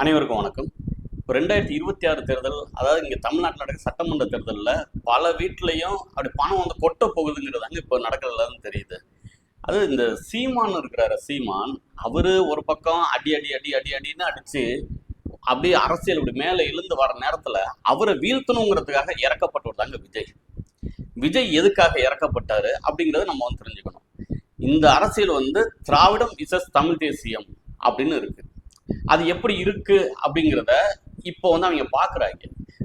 அனைவருக்கும் வணக்கம். இப்போ ரெண்டாயிரத்தி இருபத்தி ஆறு தேர்தல் அதாவது இங்கே தமிழ்நாட்டில் நடக்கிற சட்டமன்ற தேர்தலில் பல வீட்லேயும் அப்படி பணம் வந்து கொட்ட போகுதுங்கிறதாங்க இப்போ நடக்கிறதுலன்னு தெரியுது. அது இந்த சீமான் இருக்கிறாரு சீமான் அவர் ஒரு பக்கம் அடி அடி அடி அடி அடின்னு அடித்து அப்படியே அரசியல் இப்படி மேலே இழுந்து வர நேரத்தில் அவரை வீழ்த்தணுங்கிறதுக்காக இறக்கப்பட்டவர் தாங்க விஜய். விஜய் எதுக்காக இறக்கப்பட்டாரு அப்படிங்கிறத நம்ம வந்து தெரிஞ்சுக்கணும். இந்த அரசியல் வந்து திராவிடம் இசஸ் தமிழ் தேசியம் அப்படின்னு இருக்குது அது எப்படி இருக்கு அப்படிங்கிறத இப்போ வந்து அவங்க பாக்குறாங்க.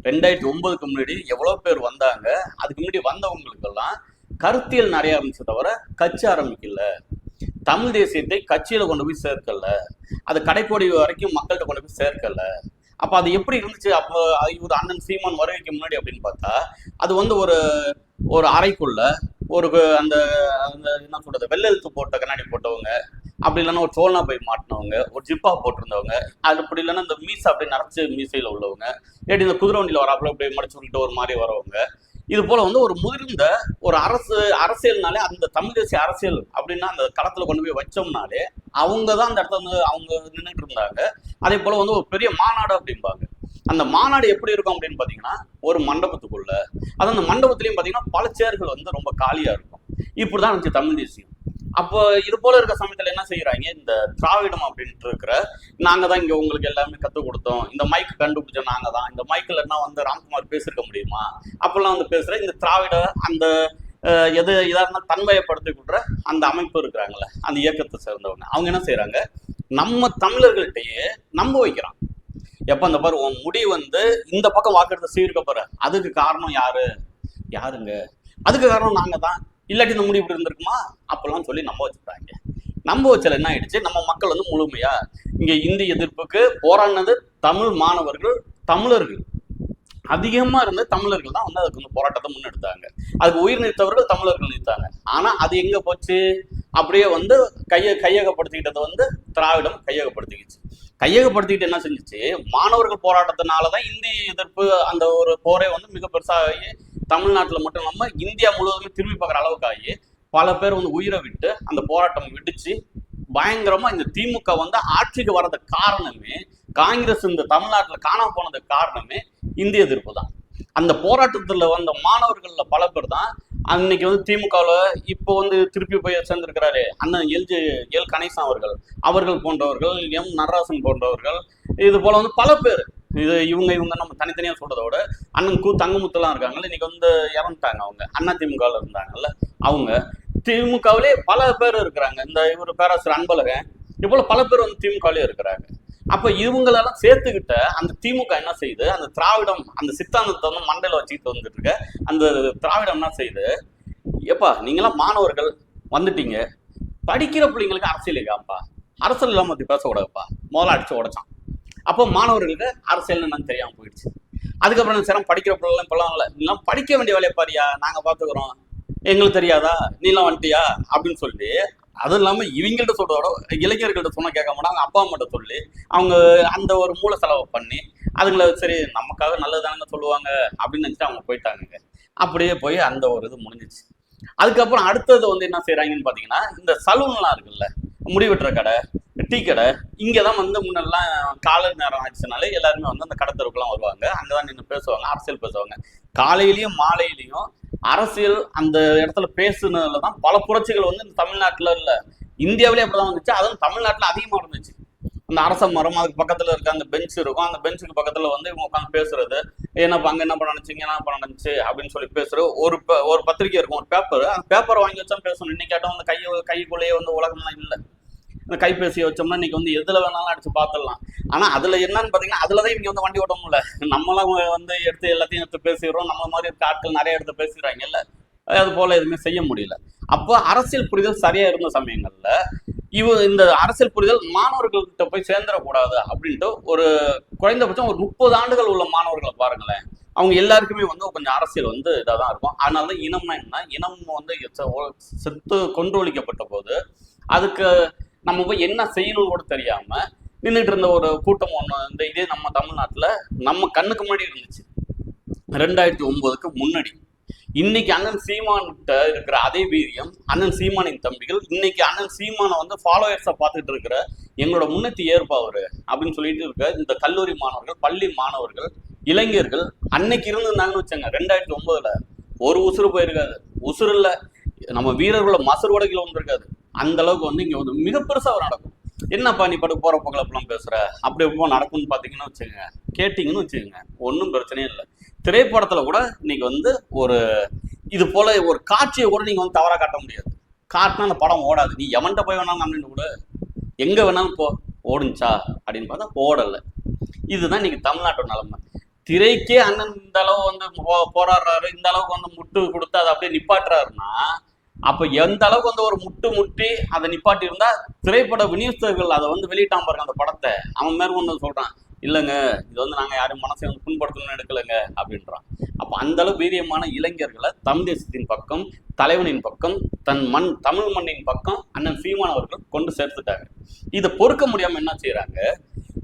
ரெண்டாயிரத்தி ஒன்பதுக்கு முன்னாடி எவ்வளோ பேர் வந்தாங்க அதுக்கு முன்னாடி வந்தவங்களுக்கெல்லாம் கருத்தியல் நிறைய இருந்துச்சு தவிர கட்சி ஆரம்பிக்கல. தமிழ் தேசியத்தை கட்சியில கொண்டு போய் சேர்க்கல. அது கடைக்கோடி வரைக்கும் மக்கள்கிட்ட கொண்டு போய் சேர்க்கல. அப்ப அது எப்படி இருந்துச்சு? அப்போ இவர் அண்ணன் சீமான் வருகைக்கு முன்னாடி அப்படின்னு பார்த்தா அது வந்து ஒரு ஒரு அறைக்குள்ள ஒரு அந்த அந்த என்ன சொல்றது வெள்ளெழுத்து போட்ட கண்ணாடி போட்டவங்க அப்படி இல்லைன்னா ஒரு சோழனா போய் மாட்டினவங்க ஒரு ஜிப்பா போட்டிருந்தவங்க அது அப்படி இல்லைன்னா இந்த மீசை அப்படியே நரைச்சு மீசையில் உள்ளவங்க இல்லாட்டி இந்த குதிரை வண்டியில் வராப்புல அப்படியே மடிச்சு விட்டு ஒரு மாதிரி வரவங்க. இது போல வந்து ஒரு முதிர்ந்த ஒரு அரசு அரசியல்னாலே அந்த தமிழ் தேசிய அரசியல் அப்படின்னா அந்த களத்துல கொண்டு போய் வச்சோம்னாலே அவங்க தான் அந்த இடத்துல வந்து அவங்க நின்றுட்டு இருந்தாங்க. அதே போல வந்து ஒரு பெரிய மாநாடு அப்படிம்பாங்க. அந்த மாநாடு எப்படி இருக்கும் அப்படின்னு பாத்தீங்கன்னா ஒரு மண்டபத்துக்குள்ள. அது அந்த மண்டபத்திலையும் பாத்தீங்கன்னா பல சேர்கள் வந்து ரொம்ப காலியா இருக்கும். இப்படிதான் இருந்துச்சு தமிழ் தேசியம். அப்போ இது போல இருக்க சமயத்துல என்ன செய்யறாங்க இந்த திராவிடம் அப்படின்ட்டு இருக்கிற நாங்க தான் இங்க உங்களுக்கு எல்லாமே கத்துக் கொடுத்தோம். இந்த மைக் கண்டுபிடிச்ச நாங்க தான். இந்த மைக்ல என்ன வந்து ராம்குமார் பேசிருக்க முடியுமா? அப்பெல்லாம் வந்து பேசுற இந்த திராவிட அந்த எது இதா இருந்தால் தன்மையப்படுத்தி கொடுற அந்த அமைப்பு இருக்கிறாங்கல்ல அந்த இயக்கத்தை சேர்ந்தவங்க. அவங்க என்ன செய்யறாங்க நம்ம தமிழர்கள்ட்டையே நம்ப வைக்கிறான். எப்ப அந்த பாரு உன் முடி வந்து இந்த பக்கம் வாக்குறது சீர்க்க போற. அதுக்கு காரணம் யாரு? யாருங்க? அதுக்கு காரணம் நாங்க தான். இல்லாட்டி இந்த முடிவு இப்படி இருந்திருக்குமா? அப்பெல்லாம் சொல்லி நம்ப வச்சுட்டாங்க நம்ப வச்சல என்ன ஆயிடுச்சு? நம்ம மக்கள் வந்து முழுமையா இங்க இந்தி எதிர்ப்புக்கு போராடினது தமிழ் மாணவர்கள் தமிழர்கள். அதிகமா இருந்த தமிழர்கள் தான் வந்து அதுக்கு வந்து போராட்டத்தை முன்னெடுத்தாங்க. அதுக்கு உயிர் நீத்தவர்கள் தமிழர்கள் நீத்தாங்க. ஆனா அது எங்க போச்சு? அப்படியே வந்து கைய கையகப்படுத்திக்கிட்டதை வந்து திராவிடம் கையகப்படுத்திக்கிச்சு. கையகப்படுத்திக்கிட்டு என்ன செஞ்சுச்சு? மாணவர்கள் போராட்டத்தினாலதான் இந்தி எதிர்ப்பு அந்த ஒரு போரே வந்து மிக பெருசாகி தமிழ்நாட்டில் மட்டும் இல்லாமல் இந்தியா முழுவதுமே திரும்பி பார்க்குற அளவுக்கு ஆகி பல பேர் வந்து உயிரை விட்டு அந்த போராட்டம் விடுச்சு. பயங்கரமா இந்த திமுக வந்து ஆட்சிக்கு வர்றது காரணமே காங்கிரஸ் இந்த தமிழ்நாட்டில் காணாம போனது காரணமே இந்திய எதிர்ப்பு தான். அந்த போராட்டத்துல வந்த மாணவர்கள்ல பல பேர் தான் அன்னைக்கு வந்து திமுகவில் இப்போ வந்து திருப்பி போய் சேர்ந்திருக்கிறாரு அண்ணன் எல்ஜி எல் கணேசன் அவர்கள் அவர்கள் போன்றவர்கள் எம் நடராசன் போன்றவர்கள் இது போல வந்து பல பேர். இது இவங்க இவங்க நம்ம தனித்தனியா சொல்றதை விட அண்ணன் கூ தங்கமுத்தெல்லாம் இருக்காங்கல்ல இன்னைக்கு வந்து இறந்துட்டாங்க அவங்க. அண்ணா திமுகவில் இருந்தாங்கல்ல அவங்க. திமுகவிலே பல பேர் இருக்கிறாங்க. இந்த இவர் பேராசிரியர் அன்பழகன் இவ்வளோ பல பேர் வந்து திமுகவிலே இருக்கிறாங்க. அப்ப இவங்களெல்லாம் சேர்த்துக்கிட்ட அந்த திமுக என்ன செய்யுது அந்த திராவிடம் அந்த சித்தாந்தத்தை வந்து மண்டையில வச்சுக்கிட்டு வந்துட்டு இருக்க அந்த திராவிடம் என்ன செய்யுது எப்பா நீங்களாம் மாணவர்கள் வந்துட்டீங்க. படிக்கிற பிள்ளைங்களுக்கு அரசியல் காப்பா அரசியல் இல்லாமல் பத்தி பேசக்கூடாதுப்பா. முதல்ல அடிச்சு உடைச்சான். அப்போ மாணவர்களுக்கு அரசியல் என்னன்னு தெரியாமல் போயிடுச்சு. அதுக்கப்புறம் என்ன படிக்கிற பிள்ளைலாம் இப்பெல்லாம் இல்லை. நீலாம் படிக்க வேண்டிய வேலையை பாரியா நாங்கள் பார்த்துக்குறோம் எங்களுக்கு தெரியாதா? நீலாம் வந்துட்டியா? அப்படின்னு சொல்லி அதுவும் இல்லாமல் இவங்கள்ட்ட சொல்றதோட இளைஞர்கள்ட்ட சொன்னால் கேட்க மாட்டாங்க. அப்பா அம்மாட்ட சொல்லி அவங்க அந்த ஒரு மூல செலவை பண்ணி அதுங்களை சரி நமக்காக நல்லது தானங்க சொல்லுவாங்க அப்படின்னு நினச்சிட்டு அவங்க போயிட்டாங்க அப்படியே போய் அந்த ஒரு இது முடிஞ்சிச்சு அதுக்கப்புறம் அடுத்தது வந்து என்ன செய்கிறாங்கன்னு பாத்தீங்கன்னா இந்த சலூன்லாம் இருக்குல்ல முடிவெட்டுற கடை டீ கடை இங்கே தான் வந்து முன்னெல்லாம் காலை நேரம் ஆச்சுனாலே எல்லாருமே வந்து அந்த கடத்தருக்குலாம் வருவாங்க. அங்கே தான் நின்று பேசுவாங்க அரசியல் பேசுவாங்க. காலையிலயும் மாலையிலயும் அரசியல் அந்த இடத்துல பேசுனதுல தான் பல புரட்சிகள் வந்து இந்த தமிழ்நாட்டில் இல்லை இந்தியாவிலே அப்படிதான் வந்துச்சு. அதுவும் தமிழ்நாட்டில் அதிகமாக இருந்துச்சு. அந்த அரச மரம் அதுக்கு பக்கத்துல இருக்க அந்த பெஞ்ச் இருக்கும். அந்த பெஞ்சுக்கு பக்கத்துல வந்து இவங்க உட்காந்து பேசுறது. என்னப்பா அங்க என்ன பண்ண நினைச்சீங்க? என்ன பண்ண நினைச்சு? அப்படின்னு சொல்லி பேசுறது. ஒரு ஒரு பத்திரிக்கை இருக்கும் ஒரு பேப்பர் அந்த பேப்பரை வாங்கி வச்சா பேசணும். இன்னைக்கு கேட்டோம் அந்த கையை கைக்குள்ளேயே வந்து உலகம்லாம் இல்லை. இந்த கைபேசியை வச்சோம்னா இன்னைக்கு வந்து எதுல வேணாலும் அடிச்சு பார்த்துடலாம் ஆனா அதுல என்னன்னு பாத்தீங்கன்னா அதுலதான் இங்க வந்து வண்டி ஓட்ட முடியல நம்மளாம் வந்து எடுத்து எல்லாத்தையும் எடுத்து பேசிடுறோம். நம்ம மாதிரி இருக்க ஆட்கள் நிறைய எடுத்து பேசுறாங்கல்ல அது போல எதுவுமே செய்ய முடியல. அப்போ அரசியல் புரிதல் சரியா இருந்த சமயங்கள்ல இவ இந்த அரசியல் புரிதல் மாணவர்கள்கிட்ட போய் சேர்ந்துடக்கூடாது அப்படின்ட்டு ஒரு குறைந்தபட்சம் ஒரு முப்பது ஆண்டுகள் உள்ள மாணவர்களை பாருங்களேன். அவங்க எல்லாருக்குமே வந்து கொஞ்சம் அரசியல் வந்து இதாக தான் இருக்கும். அதனால தான் இனம்னா என்ன? இனம் வந்து செத்து கொன்றொழிக்கப்பட்ட போது அதுக்கு நம்ம போய் என்ன செய்யணும் கூட தெரியாம நின்றுட்டு இருந்த ஒரு கூட்டம் ஒன்று இந்த இதே நம்ம தமிழ்நாட்டில் நம்ம கண்ணுக்கு முன்னாடி இருந்துச்சு. ரெண்டாயிரத்தி ஒன்பதுக்கு முன்னாடி. இன்னைக்கு அண்ணன் சீமான்கிட்ட இருக்கிற அதே வீரியம் அண்ணன் சீமானின் தம்பிகள் இன்னைக்கு அண்ணன் சீமானை வந்து ஃபாலோயர்ஸை பார்த்துட்டு இருக்கிற எங்களோட முன்னேற்றி ஏற்பா அப்படின்னு சொல்லிட்டு இருக்க இந்த கல்லூரி மாணவர்கள் பள்ளி மாணவர்கள் இளைஞர்கள் அன்னைக்கு இருந்திருந்தாங்கன்னு வச்சாங்க ரெண்டாயிரத்தி ஒன்பதுல ஒரு உசுறு போயிருக்காது உசுறு இல்லை. நம்ம வீரர்களோட மசர் உடைகள் வந்திருக்காது அந்த அளவுக்கு வந்து இங்க வந்து மிக பெருசா ஒரு நடக்கும். என்னப்பா நீ பட்டு போற போக்கலாம் பேசுற? அப்படி எப்போ நடக்கும்னு பார்த்தீங்கன்னு வச்சுக்கோங்க. கேட்டிங்கன்னு வச்சுக்கோங்க. ஒன்றும் பிரச்சனையே இல்லை. திரைப்படத்துல கூட இன்னைக்கு வந்து ஒரு இது போல ஒரு காட்சியை கூட நீங்க வந்து தவறாக காட்ட முடியாது. காட்டினா அந்த படம் ஓடாது. நீ எவன்கிட்ட போய் வேணாலும் அப்படின்னு கூட. எங்க வேணாலும் போ. ஓடுச்சா அப்படின்னு பார்த்தா ஓடலை. இதுதான் இன்னைக்கு தமிழ்நாட்டோட நிலைமை. திரைக்கே அண்ணன் இந்த அளவு வந்து போ- போராடுறாரு. இந்த அளவுக்கு வந்து முட்டு கொடுத்து அதை அப்படியே நிப்பாட்டுறாருன்னா அப்போ எந்த அளவுக்கு வந்து ஒரு முட்டு முட்டி அதை நிப்பாட்டி இருந்தா திரைப்பட விநியோகஸ்தர்கள் அதை வந்து வெளியிட்டான் பாருங்க அந்த படத்தை. அவன் மேற்கொண்டு ஒன்று சொல்றான். இல்லைங்க இது வந்து நாங்கள் யாரும் மனசை வந்து புண்படுத்தணும்னு எடுக்கலைங்க அப்படின்றான். அப்போ அந்தளவு வீரியமான இளைஞர்களை தமிழ் தேசத்தின் பக்கம் தலைவனின் பக்கம் தன் மண் தமிழ் மண்ணின் பக்கம் அண்ணன் சீமான் அவர்கள் கொண்டு சேர்த்துட்டாங்க. இதை பொறுக்க முடியாமல் என்ன செய்கிறாங்க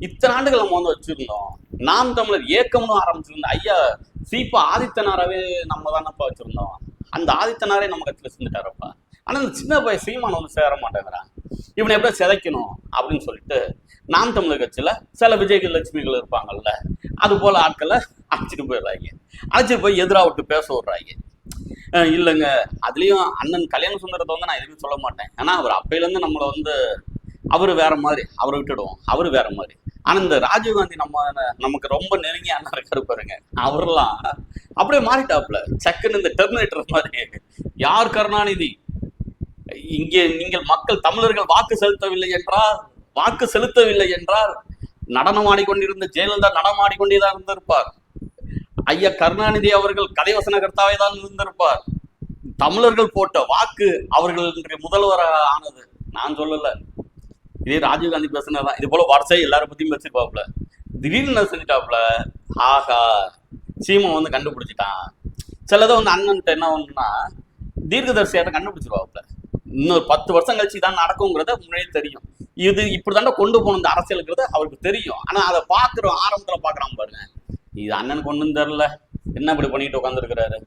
இத்தனை ஆண்டுகள் நம்ம வந்து வச்சுருந்தோம். நாம் தமிழர் இயக்கம்னு ஆரம்பிச்சிருந்தோம் ஐயா சீப்பா ஆதித்தனாராவே நம்ம தானப்பா வச்சுருந்தோம். அந்த ஆதித்தனாரே நம்ம கட்சியில் செஞ்சுட்டாரப்பா ஆனால் இந்த சின்ன பையன் சீமான் வந்து சேர மாட்டேங்கிறான். இவனை எப்படி சிதைக்கணும் அப்படின்னு சொல்லிட்டு நாம் தமிழர் கட்சியில சில விஜய் லட்சுமிகள் இருப்பாங்கல்ல அது போல ஆட்களை அழைச்சிட்டு போயிடுறாங்க. அழைச்சிட்டு போய் எதிராக விட்டு பேச விடுறாங்க. அஹ் இல்லைங்க அதுலயும் அண்ணன் கல்யாண சுந்தரத்தை வந்து நான் எதுவுமே சொல்ல மாட்டேன். ஏன்னா அவர் அப்பையிலேருந்து நம்மளை வந்து அவர் வேற மாதிரி அவரை விட்டுடுவோம். அவரு வேற மாதிரி. ஆனா இந்த ராஜீவ்காந்தி நம்ம நமக்கு ரொம்ப நெருங்கி அண்ணா இருக்காரு பாருங்க. அவர்லாம் அப்படியே மாறிட்டாப்ல சக்குன்னு இந்த டெர்மினேட்டர் மாதிரி. யார் கருணாநிதி? இங்கே நீங்கள் மக்கள் தமிழர்கள் வாக்கு செலுத்தவில்லை என்றால் வாக்கு செலுத்தவில்லை என்றால் நடனமாடிக்கொண்டிருந்த ஜெயலலிதா நடனமாடிக்கொண்டேதான் இருந்திருப்பார். ஐயா கருணாநிதி அவர்கள் கதைவசன கர்த்தாவே தான் இருந்திருப்பார். தமிழர்கள் போட்ட வாக்கு அவர்கள் இன்றைய முதல்வராக ஆனது நான் சொல்லல. இதே ராஜீவ்காந்தி பேசினதான் இது போல வாட்ஸ்அப் எல்லாரும் பத்தியும் பேசிருப்பாப்ல திடீர்னு என்ன செஞ்சுட்டாப்ல ஆஹா சீமன் வந்து கண்டுபிடிச்சிட்டான். சிலதை வந்து அண்ணன்ட்ட என்ன ஒண்ணுன்னா தீர்க்கதரிசியாட்ட கண்டுபிடிச்சிருவாப்ல இன்னொரு பத்து வருஷம் கழிச்சு தான் நடக்குங்கிறத முன்னாடியே தெரியும். இது இப்படிதாண்டா கொண்டு போன இந்த அரசியலுங்கிறது அவருக்கு தெரியும். ஆனால் அதை பாக்குறோம் ஆரம்பத்தில் பார்க்குறான் பாருங்க. இது அண்ணன் கொண்டு தெரில என்ன இப்படி பண்ணிட்டு உட்காந்துருக்கிறாரு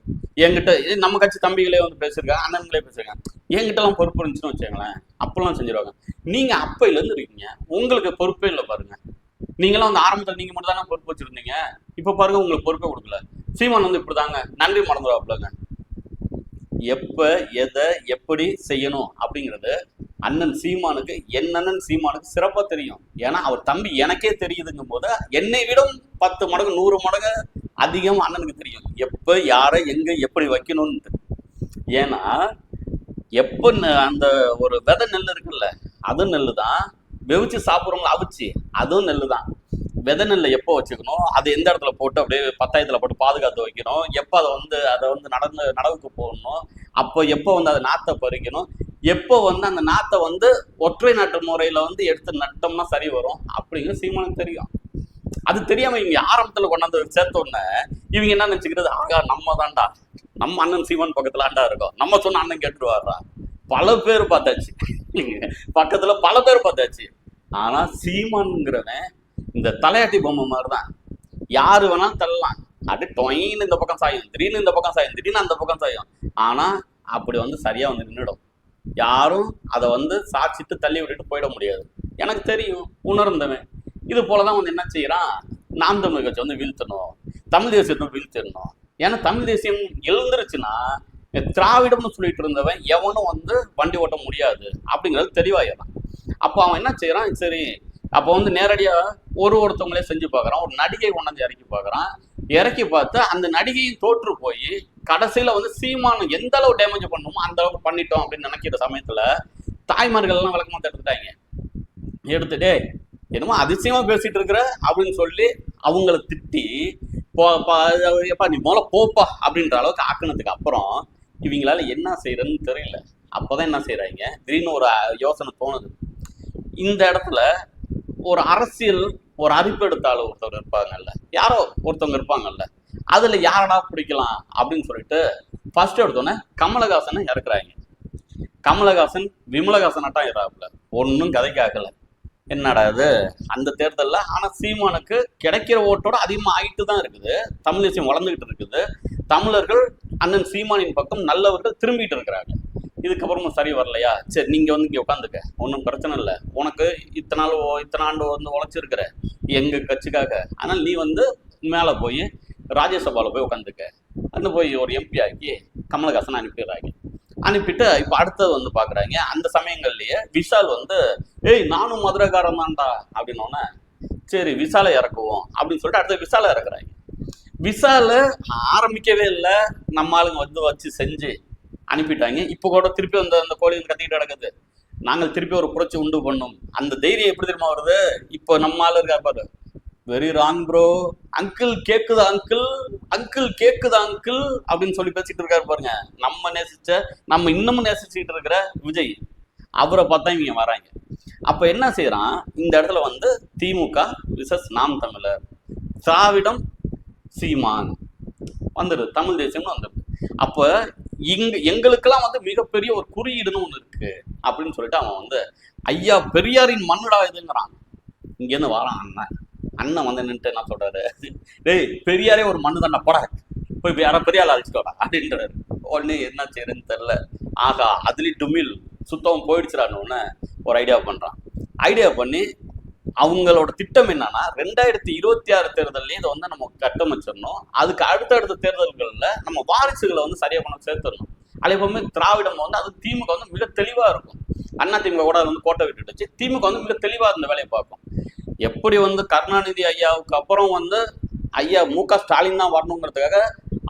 என்கிட்ட நம்ம கட்சி தம்பிகளே வந்து பேசியிருக்காங்க அண்ணன்களே பேசியிருக்காங்க. என்கிட்ட எல்லாம் பொறுப்பு இருந்துச்சுன்னு வச்சுக்கோங்களேன். அப்பெல்லாம் செஞ்சிருவாங்க. நீங்க அப்பையில இருந்து இருக்கீங்க. உங்களுக்கு பொறுப்பே இல்லை பாருங்க. நீங்களாம் அந்த ஆரம்பத்தில் நீங்க மட்டும் தானே பொறுப்பு வச்சிருந்தீங்க. இப்ப பாருங்க உங்களுக்கு பொறுப்பே கொடுக்கல. சீமான் வந்து இப்படிதாங்க. நன்றி மறந்துடுவாப்லங்க எப்ப எதை எப்படி செய்யணும் அப்படிங்கிறது அண்ணன் சீமானுக்கு என் அண்ணன் சீமானுக்கு சிறப்பா தெரியும். ஏன்னா அவர் தம்பி எனக்கே தெரியுதுங்கும் போது என்னை விடம் பத்து மடங்கு நூறு மடங்கு அதிகம் அண்ணனுக்கு தெரியும். எப்ப யாரை எங்க எப்படி வைக்கணும்னு ஏன்னா எப்ப அந்த ஒரு விதை நெல் இருக்குல்ல அதுவும் நெல் தான் வெவிச்சு சாப்பிட்றவங்கள அவிச்சு அதுவும் நெல் தான் விதை நெல்லை எப்போ வச்சுக்கணும்? அது எந்த இடத்துல போட்டு அப்படியே பத்தாயத்துல போட்டு பாதுகாத்து வைக்கணும்? எப்போ அதை வந்து அதை வந்து நடந்து நடவுக்கு போடணும்? அப்போ எப்போ வந்து அதை நாத்தை பறிக்கணும்? எப்போ வந்து அந்த நாத்தை வந்து ஒற்றை நாட்டு முறையில வந்து எடுத்து நட்டோம்னா சரி வரும்? அப்படிங்கிற சீமானுக்கு தெரியும். அது தெரியாம இவங்க ஆரம்பத்துல கொண்டாந்து சேர்த்த உடனே இவங்க என்ன நினைச்சுக்கிறது? ஆகா நம்ம தான்டா. நம்ம அண்ணன் சீமான் பக்கத்துல ஆண்டா இருக்கோம். நம்ம சொன்ன அண்ணன் கேட்டுருவாரா பல பேர் பார்த்தாச்சு. பக்கத்துல பல பேர் பார்த்தாச்சு. ஆனா சீமான்ங்கிறவன் இந்த தலையாட்டி பொம்மை மாதிரி தான் யாரு வேணாலும் தள்ளலாம். அது டொயின்னு இந்த பக்கம் சாயும் திடீர்னு இந்த பக்கம் சாயும் திடீர்னு அந்த பக்கம் சாயும். ஆனால் அப்படி வந்து சரியாக வந்து நின்றுடும் யாரும் அதை வந்து சாட்சித்து தள்ளி விட்டுட்டு போயிட முடியாது. எனக்கு தெரியும் உணர்ந்தவன். இது போலதான் வந்து என்ன செய்கிறான் நாம் தமிழ் கட்சி வந்து வீழ்த்தணும். தமிழ் தேசியத்தை வீழ்த்திடணும். ஏன்னா தமிழ் தேசியம் எழுந்துருச்சுன்னா திராவிடம்னு சொல்லிட்டு இருந்தவன் எவனும் வந்து வண்டி ஓட்ட முடியாது. அப்படிங்கிறது தெளிவாயிடலாம். அப்போ அவன் என்ன செய்கிறான் சரி அப்போ வந்து நேரடியாக ஒரு ஒருத்தவங்களே செஞ்சு பார்க்குறான் ஒரு நடிகை கொண்டாந்து இறக்கி பார்க்குறான் இறக்கி பார்த்து அந்த நடிகையும் தோற்று போய் கடைசியில் வந்து சீமானம் எந்த அளவு டேமேஜ் பண்ணுமோ அந்த அளவுக்கு பண்ணிட்டோம் அப்படின்னு நினைக்கிற சமயத்தில் தாய்மார்கள் எல்லாம் எடுத்துட்டாங்க எடுத்துட்டே என்னமோ அதிசயமாக பேசிட்டு இருக்கிற? அப்படின்னு சொல்லி அவங்கள திட்டி பா- எப்பா நீ முதல்ல போப்பா அப்படின்ற அளவுக்கு ஆக்கினதுக்கு அப்புறம் இவங்களால என்ன செய்யறதுன்னு தெரியல. அப்போதான் என்ன செய்யறாங்க திடீர்னு ஒரு யோசனை தோணுது. இந்த இடத்துல ஒரு அரசியல் ஒரு அறிப்பெடுத்தாள் ஒருத்தவர் இருப்பாங்கல்ல. யாரோ ஒருத்தவங்க இருப்பாங்கல்ல. அதுல யாரடா பிடிக்கலாம் அப்படின்னு சொல்லிட்டு ஃபர்ஸ்ட் எடுத்தோன்னே கமலஹாசனை இறக்குறாங்க. கமலஹாசன் விமலஹாசனாட்டம் இறாப்புல. ஒன்றும் கதைக்காக்கல என்னடா இது? அந்த தேர்தலில். ஆனால் சீமானுக்கு கிடைக்கிற ஓட்டோட அதிகமாக ஆயிட்டு தான் இருக்குது. தமிழ் தேசியம் வளர்ந்துகிட்டு இருக்குது. தமிழர்கள் அண்ணன் சீமானின் பக்கம் நல்லவர்கள் திரும்பிட்டு இருக்கிறாங்க. இதுக்கப்புறமும் சரி வரலையா? சரி நீங்கள் வந்து இங்கே உட்காந்துக்க ஒன்றும் பிரச்சனை இல்லை. உனக்கு இத்தனை நாள் ஓ- இத்தனை ஆண்டு வந்து உழைச்சிருக்கிற எங்கள் கட்சிக்காக. ஆனால் நீ வந்து மேலே போய் ராஜ்யசபாவில் போய் உட்காந்துக்க அங்கே போய் ஒரு எம்பி ஆக்கி கமலஹாசன் அனுப்பிடுறாங்க அனுப்பிட்டு இப்போ அடுத்தது வந்து பார்க்குறாங்க அந்த சமயங்கள்லேயே விஷால் வந்து ஏய் நானும் மதுரைக்காரன் தான்டா அப்படின்னோடனே சரி விசாலை இறக்குவோம் அப்படின்னு சொல்லிட்டு அடுத்த விசாலை இறக்குறாங்க. விசால ஆரம்பிக்கவே இல்லை. நம்ம ஆளுங்க வந்து வச்சு செஞ்சு அனுப்பிட்டாங்க. இப்போ கூட திருப்பி அந்த அந்த கோழி வந்து கத்திக்கிட்டு கிடக்குது. நாங்கள் திருப்பி ஒரு புரட்சி உண்டு பண்ணோம். அந்த தைரியம் எப்படி தெரியுமா வருது? இப்போ நம்ம ஆளு இருக்கா பாரு. வெரி ராங் ப்ரோ அங்கிள் கேக்குதா அங்கிள் அங்கிள் கேக்குதா அங்கிள் அப்படின்னு சொல்லி பேசிட்டு இருக்காரு பாருங்க. நம்ம நேசிச்ச நம்ம இன்னமும் நேசிச்சுட்டு இருக்கிற விஜய். அவரை பார்த்தா இவங்க வராங்க. அப்ப என்ன செய்யறான் இந்த இடத்துல வந்து திமுக விசஸ் நாம் தமிழர். திராவிடம் சீமான். வந்துடுது தமிழ் தேசியம்னு வந்துடுது அப்போ இங்க எங்களுக்கெல்லாம் வந்து மிகப்பெரிய ஒரு குறியீடுன்னு ஒண்ணு இருக்கு அப்படின்னு சொல்லிட்டு அவன் வந்து ஐயா பெரியாரின் மண்ணுடா இதுங்கிறான். இங்கேருந்து வரான் அண்ணன். அண்ணன் வந்து நின்றுட்டு என்ன சொல்றாரு? டேய் பெரியாரே ஒரு மண்ணு தானே போட. போய் யாரா பெரியாள் அழைச்சிட்டு அப்படின்றாரு. உடனே என்ன செய்யறதுன்னு தெரில ஆகா அதுலேயும் டுமில் சுத்தம் போயிடுச்சுடான்னு உடனே ஒரு ஐடியா பண்றான். ஐடியா பண்ணி அவங்களோட திட்டம் என்னன்னா ரெண்டாயிரத்தி இருபத்தி ஆறு தேர்தல்லையும் இதை வந்து நம்ம கட்டமைச்சிடணும். அதுக்கு அடுத்தடுத்த தேர்தல்களில் நம்ம வாரிசுகளை வந்து சரியாக கொண்டு சேர்த்துடணும். அதே எப்பவுமே திராவிடம் வந்து அது திமுக வந்து மிக தெளிவாக இருக்கும். அண்ணா திமுக கூட அது வந்து கோட்டை விட்டுட்டுச்சு திமுக வந்து மிக தெளிவாக இந்த வேலையை பார்க்கும். எப்படி வந்து கருணாநிதி ஐயாவுக்கு அப்புறம் வந்து ஐயா மு க ஸ்டாலின் தான் வரணுங்கிறதுக்காக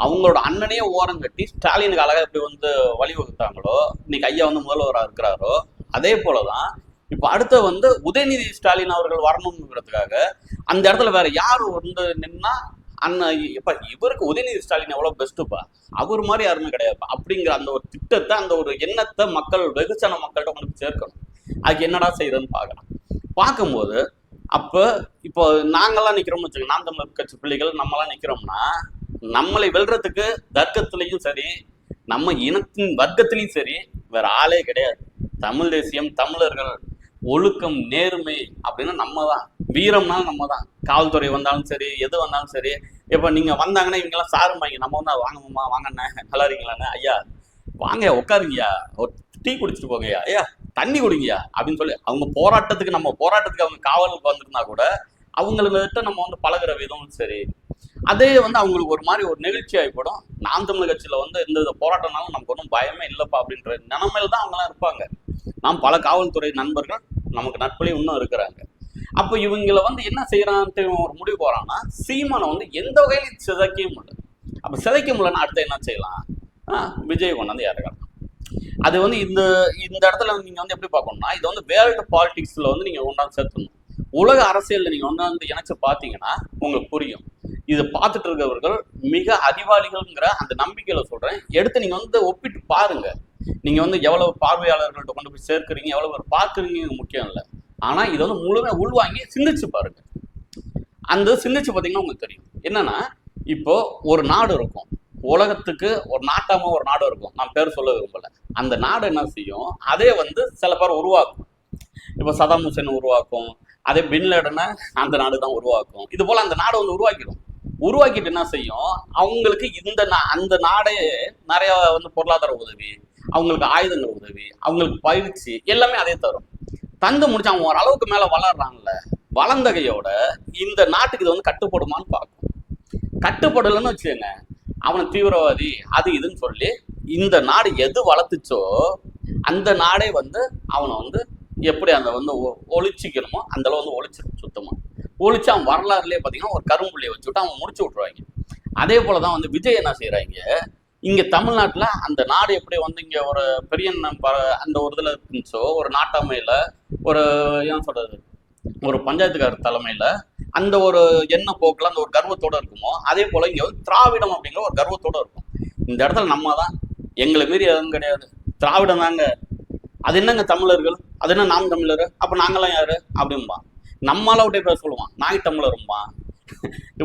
அவங்களோட அண்ணனையே ஓரம் கட்டி ஸ்டாலினுக்கு அழகாக எப்படி வந்து வழிவகுத்தாங்களோ இன்னைக்கு ஐயா வந்து முதல்வராக இருக்கிறாரோ அதே போலதான் இப்போ அடுத்த வந்து உதயநிதி ஸ்டாலின் அவர்கள் வரணுங்கிறதுக்காக அந்த இடத்துல வேற யார் வந்து நின்னா அண்ணன் இப்ப இவருக்கு உதயநிதி ஸ்டாலின் எவ்வளவு பெஸ்ட்டுப்பா அவர் மாதிரி யாருமே கிடையாது. அப்படிங்கிற அந்த ஒரு திட்டத்தை அந்த ஒரு எண்ணத்தை மக்கள் வெகுச்சன மக்கள்கிட்ட கொண்டு சேர்க்கணும். அதுக்கு என்னடா செய்யறதுன்னு பார்க்கலாம். பார்க்கும்போது அப்போ இப்போ நாங்கெல்லாம் நிற்கிறோம்னு வச்சுக்கோங்க. நாம் தமிழர் கட்சி பிள்ளைகள் நம்மலாம் நிற்கிறோம்னா நம்மளை வெல்றதுக்கு தர்க்கத்திலையும் சரி நம்ம இனத்தின் வர்க்கத்திலையும் சரி வேற ஆளே கிடையாது. தமிழ் தேசியம் தமிழர்கள் ஒழுக்கம் நேர்மை அப்படின்னா நம்ம தான் வீரம்னாலும் நம்ம தான் காவல்துறை வந்தாலும் சரி எது வந்தாலும் சரி. இப்போ நீங்கள் வந்தாங்கன்னா இவங்கெல்லாம் சாருமாங்க நம்ம வந்து வாங்கம்மா வாங்கண்ணே. நல்லா இருக்கீங்களாண்ணே? ஐயா வாங்க உட்காருங்கய்யா. ஒரு டீ குடிச்சிட்டு போங்கய்யா. ஐயா தண்ணி குடிங்கய்யா அப்படின்னு சொல்லி அவங்க போராட்டத்துக்கு நம்ம போராட்டத்துக்கு அவங்க காவலுக்கு வந்திருந்தா கூட அவங்கள்ட்ட நம்ம வந்து பழகுற விதமும் சரி. அதே வந்து அவங்களுக்கு ஒரு மாதிரி ஒரு நெகிழ்ச்சி ஆகிப்படும். நாம் தமிழ் கட்சியில் வந்து இந்த போராட்டம்னாலும் நமக்கு ஒன்றும் பயமே இல்லைப்பா அப்படின்ற நிலைமையில தான் அவங்களாம் இருப்பாங்க. நாம் பல காவல்துறை நண்பர்கள் நமக்கு நட்புலையும் இன்னும் இருக்கிறாங்க. அப்போ இவங்களை வந்து என்ன செய்யறான்ட்டு ஒரு முடிவு போறான்னா சீமானை வந்து எந்த வகையிலும் சிதைக்க முடியல. அப்ப சிதைக்க முடியலன்னா அடுத்து என்ன செய்யலாம்? விஜய் கொண்டு வந்து இறக்கலாம் அது வந்து இந்த இந்த இடத்துல நீங்க வந்து எப்படி பார்க்கணும்னா இது வந்து வேர்ல்டு பாலிடிக்ஸ்ல வந்து நீங்க ஒன்றாந்து சேர்த்தணும். உலக அரசியல்ல நீங்க ஒன்றாந்து இணைச்சு பார்த்தீங்கன்னா உங்களுக்கு புரியும். இதை பார்த்துட்டு இருக்கவர்கள் மிக அறிவாளிகள்ங்கிற அந்த நம்பிக்கையில சொல்றேன். எடுத்து நீங்க வந்து ஒப்பிட்டு பாருங்க. நீங்க வந்து எவ்வளவு பார்வையாளர்கள்ட்ட கொண்டு போய் சேர்க்குறீங்க எவ்வளவு பேர் பார்க்குறீங்க முக்கியம் இல்லை. ஆனா இதை வந்து முழுமையாக உள்வாங்கி சிந்திச்சு பாருங்க. அந்த சிந்திச்சு பார்த்தீங்கன்னா உங்களுக்கு தெரியும். என்னன்னா இப்போ ஒரு நாடு இருக்கும். உலகத்துக்கு ஒரு நாட்டாம ஒரு நாடு இருக்கும். நான் பேர் சொல்ல விரும்பல. அந்த நாடு என்ன செய்யும்? அதே வந்து சில பேர் உருவாக்கும். இப்போ சதாம் ஹுசேன் உருவாக்கும். அதே பின்லேடனை அந்த நாடு தான் உருவாக்கும். இது போல அந்த நாடு வந்து உருவாக்கிடும். உருவாக்கிட்டு என்ன செய்யும்? அவங்களுக்கு இந்த நா- அந்த நாடே நிறைய வந்து பொருளாதார உதவி அவங்களுக்கு ஆயுதங்கள் உதவி அவங்களுக்கு பயிற்சி எல்லாமே அதே தரும். தந்து முடிச்சு அவங்க ஓரளவுக்கு மேல வளர்றாங்கல்ல வளர்ந்தகையோட இந்த நாட்டுக்கு இது வந்து கட்டுப்படுமான்னு பார்க்கும். கட்டுப்படலைன்னு வச்சுக்கோங்க அவனை தீவிரவாதி அது இதுன்னு சொல்லி இந்த நாடு எது வளர்த்துச்சோ அந்த நாடே வந்து அவனை வந்து எப்படி அந்த வந்து ஒ- ஒழிச்சிக்கணுமோ அந்த அளவு வந்து ஒழிச்சிடும் சுத்தமா. ஒழிச்சு அவன் வரலாறுலயே பார்த்தீங்கன்னா ஒரு கரும்புள்ளியை வச்சுட்டு அவன் முடிச்சு விட்ருவாங்க அதே போல தான் வந்து விஜய் என்ன செய்றாங்க இங்க தமிழ்நாட்டுல அந்த நாடு எப்படி வந்து இங்க ஒரு பெரிய அந்த ஒரு இதுல இருந்துச்சோ ஒரு நாட்டாமையில ஒரு என்ன சொல்றது ஒரு பஞ்சாயத்துக்காரர் தலைமையில அந்த ஒரு எண்ண போக்குல அந்த ஒரு கர்வத்தோட இருக்குமோ அதே போல இங்க வந்து திராவிடம் அப்படிங்கிற ஒரு கர்வத்தோட இருக்கும். இந்த இடத்துல நம்ம தான் எங்களை மீறி எதுவும் கிடையாது. திராவிடம் தாங்க. அது என்னங்க தமிழர்கள்? அது என்ன நாம் தமிழர்? அப்ப நாங்களாம் யாரு? அப்படிம்பா. நம்மளாவிட்டே பேச சொல்லுவான். நாய் தமிழரும்பா.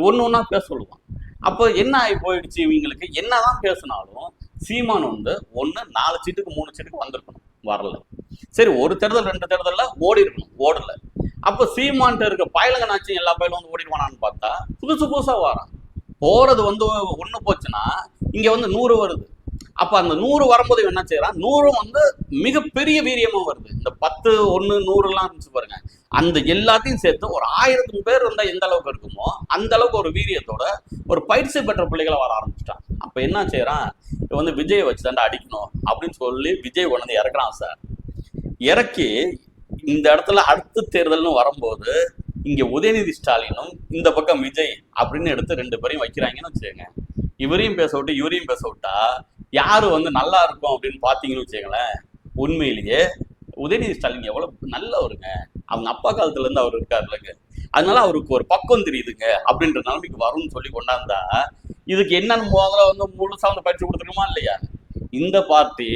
ஒன்று ஒன்றா பேச சொல்லுவான். அப்போ என்ன ஆகி போயிடுச்சு இவங்களுக்கு என்னதான் பேசினாலும் சீமான் வந்து ஒன்று நாலு சீட்டுக்கு மூணு சீட்டுக்கு வந்திருக்கணும் வரல. சரி ஒரு தேர்தல் ரெண்டு தேர்தலில் ஓடி இருக்கணும் ஓடல. அப்போ சீமான்ட்டு இருக்க பயலங்கனாச்சும் எல்லா பயலும் வந்து ஓடிடுவானான்னு பார்த்தா புதுசு புதுசாக வரான். போகிறது வந்து ஒன்று போச்சுன்னா இங்கே வந்து நூறு வருது. அப்ப அந்த நூறு வரும்போது என்ன செய்யறான்? நூறும் வந்து மிகப்பெரிய வீரியமா வருது. இந்த பத்து ஒன்னு நூறு எல்லாம் இருந்துச்சு பாருங்க. அந்த எல்லாத்தையும் சேர்த்து ஒரு ஆயிரத்துக்கு பேர் இருந்தா எந்த அளவுக்கு இருக்குமோ அந்த அளவுக்கு ஒரு வீரியத்தோட ஒரு பயிற்சி பெற்ற பிள்ளைகளை வர ஆரம்பிச்சிட்டான். அப்ப என்ன செய்யறான்? இப்போ வந்து விஜய் வச்சு தாண்டா அடிக்கணும் அப்படின்னு சொல்லி விஜய் கொண்டு இறக்குறான் சார். இறக்கி இந்த இடத்துல அடுத்த தேர்தல்னு வரும்போது இங்க உதயநிதி ஸ்டாலினும் இந்த பக்கம் விஜய் அப்படின்னு எடுத்து ரெண்டு பேரையும் வைக்கிறாங்கன்னு வச்சுக்கோங்க. இவரையும் பேச விட்டு இவரையும் பேச விட்டா யார் வந்து நல்லா இருக்கும் அப்படின்னு பார்த்தீங்கன்னு வச்சுக்கங்களேன் உண்மையிலேயே உதயநிதி ஸ்டாலின் எவ்வளவு நல்லவருங்க. அவங்க அப்பா காலத்துலேருந்து அவர் இருக்காருலங்க அதனால அவருக்கு ஒரு பக்கம் தெரியுதுங்க அப்படின்ற நிலைமைக்கு வரும்னு சொல்லி கொண்டாந்தா இதுக்கு என்னன்னு முதல்ல வந்து முழுசாக வந்து பயிற்சி கொடுத்துருக்குமா இல்லையா? இந்த பார்ட்டி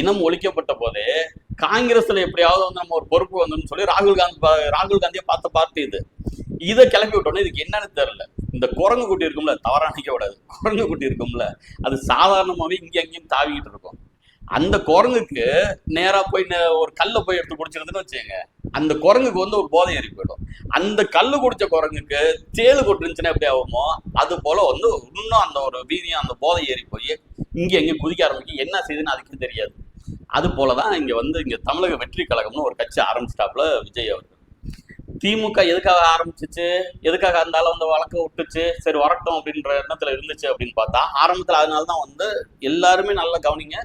இனம் ஒழிக்கப்பட்ட போதே காங்கிரஸ்ல எப்படியாவது வந்து நம்ம ஒரு பொறுப்பு வந்தோம்னு சொல்லி ராகுல் காந்தி ராகுல் காந்தியை பார்த்த பார்ட்டி இது. இதை கிளப்பி விட்டோன்னே இதுக்கு என்னன்னு தெரியல. இந்த குரங்கு குட்டி இருக்கும்ல தவறா நினைக்க கூடாது. குரங்கு குட்டி இருக்கும்ல அது சாதாரணமாவே இங்கே அங்கேயும் தாவிக்கிட்டு இருக்கும். அந்த குரங்குக்கு நேராக போய் ஒரு கல்லை போய் எடுத்து குடிச்சிருதுன்னு வச்சுக்கோங்க. அந்த குரங்குக்கு வந்து ஒரு போதை ஏறி போயிடும். அந்த கல் குடிச்ச குரங்குக்கு தேளு கொட்டுருந்துச்சுன்னா எப்படி ஆகுமோ அது போல வந்து இன்னும் அந்த ஒரு வீதியும் அந்த போதை ஏறி போய் இங்கே எங்க குதிக்க ஆரம்பிக்கும். என்ன செய்யுதுன்னு அதுக்கும் தெரியாது. அது போலதான் இங்க வந்து இங்க தமிழக வெற்றி கழகம்னு ஒரு கட்சி ஆரம்பிச்சிட்டாப்புல விஜய் அவர் திமுக எதுக்காக ஆரம்பிச்சிச்சு? எதுக்காக இருந்தாலும் அந்த வழக்கை விட்டுச்சு? சரி வரட்டும் அப்படின்ற எண்ணத்துல இருந்துச்சு அப்படின்னு பார்த்தா ஆரம்பத்துல அதனால தான் வந்து எல்லாருமே நல்லா கவனிங்க.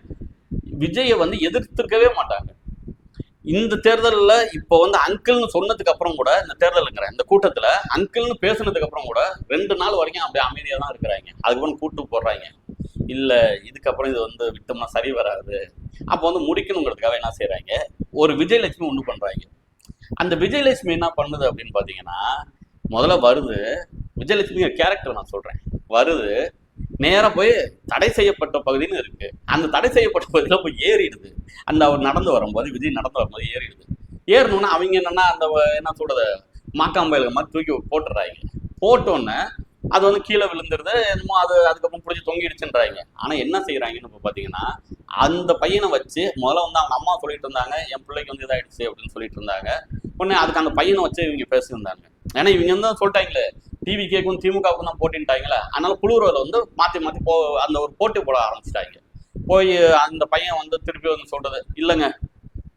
விஜயை வந்து எதிர்த்திருக்கவே மாட்டாங்க. இந்த தேர்தலில் இப்போ வந்து அங்கிள்னு சொன்னதுக்கு அப்புறம் கூட இந்த தேர்தலுங்கிற இந்த கூட்டத்தில் அங்கிள்னு பேசுனதுக்கு அப்புறம் கூட ரெண்டு நாள் வரைக்கும் அப்படியே அமைதியாக தான் இருக்கிறாங்க அதுக்கப்புறம் கூட்டு போடுறாங்க. இல்லை இதுக்கப்புறம் இது வந்து விட்டோம்னா சரி வராது. அப்போ வந்து முடிக்கணுங்கிறதுக்காக என்ன செய்கிறாங்க ஒரு விஜயலட்சுமி ஒன்று பண்ணுறாங்க அந்த விஜயலட்சுமி என்ன பண்ணுது அப்படின்னு பார்த்தீங்கன்னா முதல்ல வருது. விஜயலட்சுமி கேரக்டர் நான் சொல்கிறேன் வருது. நேராக போய் தடை செய்யப்பட்ட பகுதின்னு இருக்கு. அந்த தடை செய்யப்பட்ட பகுதியில் போய் ஏறிடுது. அந்த அவர் நடந்து வரும்போது விஜய் நடந்து வரும்போது ஏறிடுது. ஏறணும்னா அவங்க என்னன்னா அந்த என்ன சொல்றது மாக்காம்பயலுக்கு மாதிரி தூக்கி போட்டுறாங்க போட்டோன்னே அது வந்து கீழே விழுந்துருது. என்னமோ அது அதுக்கப்புறம் பிடிச்சி தொங்கிடுச்சுன்றாங்க. ஆனால் என்ன செய்யறாங்கன்னு இப்போ பார்த்தீங்கன்னா அந்த பையனை வச்சு முதல்ல வந்து அவங்க அம்மா சொல்லிட்டு இருந்தாங்க என் பிள்ளைக்கு வந்து இதாயிடுச்சு அப்படின்னு சொல்லிட்டு இருந்தாங்க. உடனே அதுக்கு அந்த பையனை வச்சு இவங்க பேசியிருந்தாங்க. ஏன்னா இவங்க வந்து சொல்லிட்டாங்களே டிவி கேக்கும் திமுகவுக்கும் தான் போட்டின்ட்டாங்களே. அதனால குழுவுறதுல வந்து மாற்றி மாற்றி போ அந்த ஒரு போட்டி போட ஆரம்பிச்சிட்டாங்க. போய் அந்த பையன் வந்து திருப்பி வந்து சொல்றது இல்லைங்க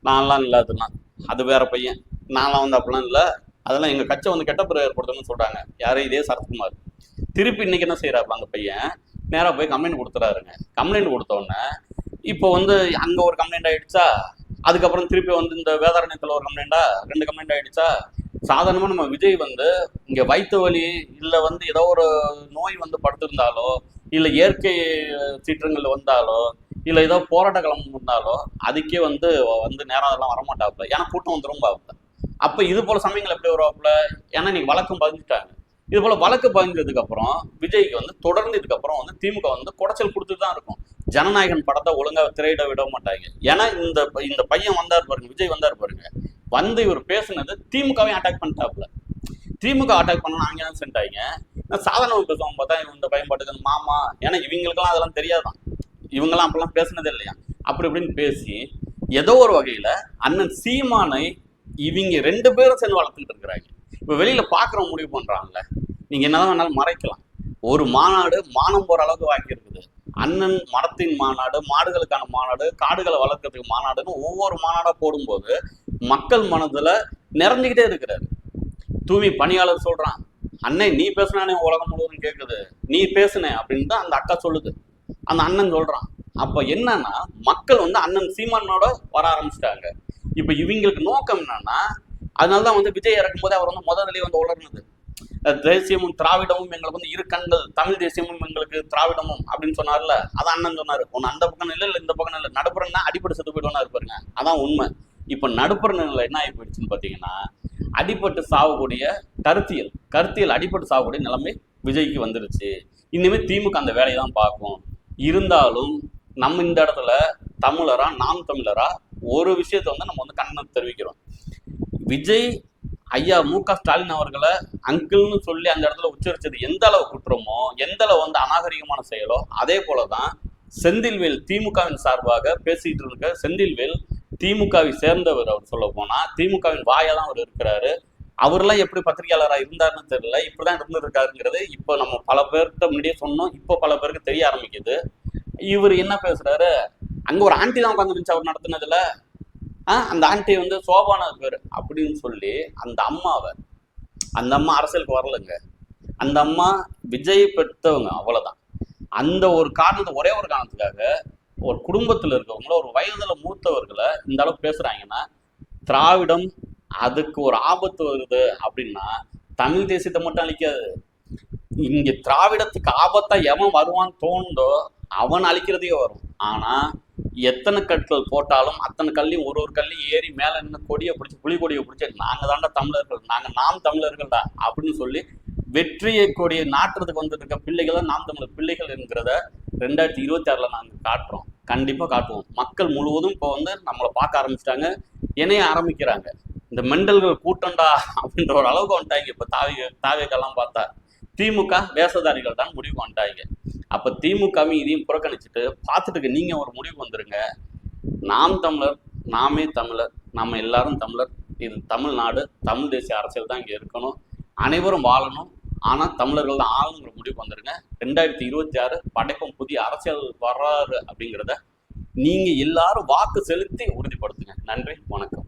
நான்லாம் இல்லை அதெல்லாம். அது வேற பையன். நான்லாம் வந்து அப்படிலாம் இல்லை. அதெல்லாம் எங்கள் கட்சி வந்து கெட்ட பிறகு ஏற்படுத்தணும்னு சொல்கிறாங்க யாரும் இதே சரத்குமார். திருப்பி இன்னைக்கு என்ன செய்யறாரு அந்த பையன்? நேரா போய் கம்ப்ளைண்ட் கொடுத்துறாருங்க. கம்ப்ளைண்ட் கொடுத்த உடனே இப்போ வந்து அங்க ஒரு கம்ப்ளைண்ட் ஆயிடுச்சா? அதுக்கப்புறம் திருப்பி வந்து இந்த வேதாரண்யத்தில் ஒரு கம்ப்ளைண்டா ரெண்டு கம்ப்ளைண்ட் ஆயிடுச்சா? சாதாரணமா நம்ம விஜய் வந்து இங்க வயிற்று வலி இல்ல வந்து ஏதோ ஒரு நோய் வந்து படுத்திருந்தாலோ இல்ல இயற்கை சீற்றங்கள் வந்தாலோ இல்ல ஏதோ போராட்ட கிளம்பு வந்தாலோ அதுக்கே வந்து வந்து நேரம் அதெல்லாம் வரமாட்டாப்புல. ஏன்னா கூட்டம் வந்துரும் பாப்புல அப்ப இது போல சமயங்கள் எப்படி வருவாப்புல? ஏன்னா இன்னைக்கு வழக்கம் பதிஞ்சுட்டாங்க. இது போல வழக்கு பதிஞ்சதுக்கு அப்புறம் விஜய்க்கு வந்து தொடர்ந்து இதுக்கப்புறம் வந்து திமுக வந்து குடைச்சல் கொடுத்துட்டு தான் இருக்கும். ஜனநாயகன் படத்தை ஒழுங்கா திரையிட விட மாட்டாங்க. ஏன்னா இந்த இந்த பையன் வந்தார் பாருங்க விஜய் வந்தார் பாருங்க. வந்து இவர் பேசுனது திமுகவையும் அட்டாக் பண்ணிட்டாப்புல. திமுக அட்டாக் பண்ணணும் அங்கே தான் சென்ட்டாங்க நான் சாதாரண பேசுவோம் பார்த்தா இந்த பயன்பாட்டுக்கு மாமா ஏன்னா இவங்களுக்கெல்லாம் அதெல்லாம் தெரியாதான். இவங்கெல்லாம் அப்பெல்லாம் பேசுனதே இல்லையா? அப்படி இப்படின்னு பேசி ஏதோ ஒரு வகையில் அண்ணன் சீமானை இவங்க ரெண்டு பேரும் சேர்ந்து வளர்த்துக்கிட்டு இருக்கிறாங்க. இப்போ வெளியில பாக்குற முடிவு பண்றாங்கல்ல. நீங்க என்னதான் வேணாலும் மறைக்கலாம். ஒரு மாநாடு மானம் போகிற அளவுக்கு வாங்கியிருக்குது அண்ணன் மரத்தின் மாநாடு மாடுகளுக்கான மாநாடு காடுகளை வளர்க்கறதுக்கு மாநாடுன்னு ஒவ்வொரு மாநாடாக போடும்போது மக்கள் மனதுல நிறைஞ்சுக்கிட்டே இருக்கிறாரு. தூய்மை பணியாளர் சொல்றான் அண்ணே நீ பேசுனானே உலகம் முழுவதும் கேட்குது நீ பேசுனே அப்படின்னு தான் அந்த அக்கா சொல்லுது. அந்த அண்ணன் சொல்றான். அப்போ என்னன்னா மக்கள் வந்து அண்ணன் சீமானோட வர ஆரம்பிச்சிட்டாங்க. இப்ப இவங்களுக்கு நோக்கம் என்னன்னா அதனாலதான் வந்து விஜய் இறக்கும்போது அவர் வந்து முதல்ல வந்து உளர்னது தேசியமும் திராவிடமும் எங்களுக்கு வந்து இரு கண்கள் தமிழ் தேசியமும் எங்களுக்கு திராவிடமும் அப்படின்னு சொன்னார்ல அதான் அண்ணன் சொன்னாரு. ஒன்று அந்த பக்கம் இல்லை இல்லை இந்த பக்கம் இல்லை நடுப்புறன்னா அடிப்படை செத்து போயிடுவானா இருப்பாருங்க அதான் உண்மை. இப்ப நடுப்புற நிலையில் என்ன ஆகி போயிடுச்சுன்னு பாத்தீங்கன்னா அடிபட்டு சாகக்கூடிய கருத்தியல் கருத்தியல் அடிபட்டு சாகக்கூடிய நிலைமை விஜய்க்கு வந்துருச்சு. இனிமே திமுக அந்த வேலையை தான் பார்க்கும். இருந்தாலும் நம்ம இந்த இடத்துல தமிழரா நாம் தமிழரா ஒரு விஷயத்தை வந்து நம்ம வந்து கண்ணன் தெரிவிக்கிறோம். விஜய் ஐயா மு க ஸ்டாலின் அவர்களை அங்கிள்னு சொல்லி அந்த இடத்துல உச்சரிச்சது எந்த அளவு குற்றமோ எந்த அளவு வந்து அநாகரிகமான செயலோ அதே போலதான் செந்தில்வேல் திமுகவின் சார்பாக பேசிட்டு இருக்க செந்தில்வேல் திமுகவை சேர்ந்தவர் அவர் சொல்ல போனா திமுகவின் வாயா தான் அவர் இருக்கிறாரு. அவர்லாம் எப்படி பத்திரிகையாளரா இருந்தாருன்னு தெரியல. இப்படிதான் இருந்திருக்காருங்கிறது இப்போ நம்ம பல பேர்கிட்ட முன்னாடியே சொன்னோம். இப்போ பல பேருக்கு தெரிய ஆரம்பிக்குது. இவர் என்ன பேசுறாரு? அங்க ஒரு ஆண்டி தான் உட்காந்துருந்துச்சு அவர் நடத்தினதுல. அந்த ஆண்டி வந்து சோபான பேர் அப்படின்னு சொல்லி அந்த அம்மாவை அந்த அம்மா அரசியலுக்கு வரலைங்க. அந்த அம்மா விஜய் பெற்றவங்க அவ்வளோதான் அந்த ஒரு காரணத்தை ஒரே ஒரு காரணத்துக்காக ஒரு குடும்பத்தில் இருக்கவங்கள ஒரு வயதில் மூத்தவர்களை இந்த அளவுக்கு பேசுகிறாங்கன்னா திராவிடம் அதுக்கு ஒரு ஆபத்து வருது அப்படின்னா தமிழ் தேசியத்தை மட்டும் அழிக்காது. இங்கே திராவிடத்துக்கு ஆபத்தாக எவன் வருவான்னு தோணுதோ அவன் அழிக்கிறதையே வரும். ஆனால் எத்தனை கற்கள் போட்டாலும் அத்தனை கல்லையும் ஒரு ஒரு கல்லையும் ஏறி மேல நின்று கொடியை பிடிச்சி புலி கொடியை பிடிச்சி நாங்க தாண்டா தமிழர்கள் நாங்க நாம் தமிழர்கள்டா அப்படின்னு சொல்லி வெற்றியை கொடியை நாட்டுறதுக்கு வந்துட்டு இருக்க பிள்ளைகள் தான் நாம் தமிழர். பிள்ளைகள் என்கிறத ரெண்டாயிரத்தி இருபத்தி ஆறுல நாங்க காட்டுறோம். கண்டிப்பா காட்டுவோம். மக்கள் முழுவதும் இப்போ வந்து நம்மளை பார்க்க ஆரம்பிச்சிட்டாங்க இணைய ஆரம்பிக்கிறாங்க. இந்த மெண்டல்கள் கூட்டண்டா அப்படின்ற ஒரு அளவுக்கு வந்துட்டாங்க இப்போ தாவி தாவேக்கெல்லாம் பார்த்தா. திமுக வேசதாரிகள் தான் முடிவு வந்துட்டாங்க. அப்போ திமுகவும் இதையும் புறக்கணிச்சுட்டு பார்த்துட்டுக்கு நீங்கள் ஒரு முடிவு வந்துருங்க. நாம் தமிழர் நாமே தமிழர் நம்ம எல்லாரும் தமிழர். இது தமிழ்நாடு தமிழ் தேசிய அரசியல் தான் இங்கே இருக்கணும். அனைவரும் வாழணும். ஆனால் தமிழர்கள் தான் ஆளுங்கிற முடிவு வந்துருங்க. ரெண்டாயிரத்தி இருபத்தி ஆறு படைப்பும் புதிய அரசியல் வர்றாரு அப்படிங்கிறத நீங்கள் எல்லாரும் வாக்கு செலுத்தி உறுதிப்படுத்துங்க. நன்றி வணக்கம்.